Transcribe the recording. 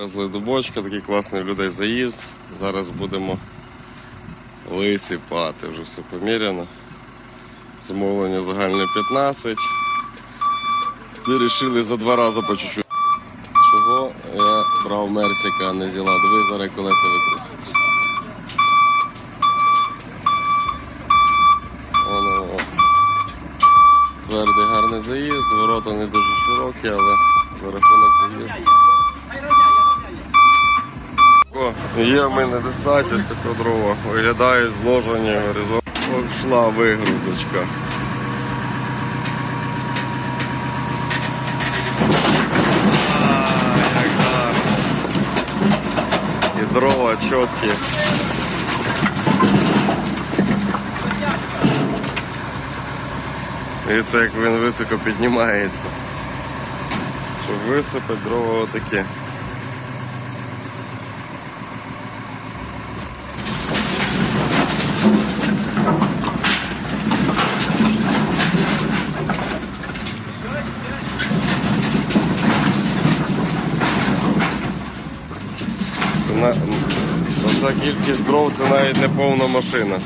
Везли до бочка, такий класний у людей заїзд. Зараз будемо висипати, вже все поміряно. Замовлення загальне 15. І вирішили за два рази по чуть-чуть. Чого я брав Мерсіка, а не взяла? Диви, зараз колеса викрутяться. Воно твердий гарний заїзд, ворота не дуже широкі, але за рахунок заїзду. Є в мене достатньо такого дрова. Виглядає зложені горизонт. От йшла вигрузочка. І дрова чіткі. І це як він високо піднімається. Щоб висипати дрова отакі. На, оця кількість дров це навіть не повна машина.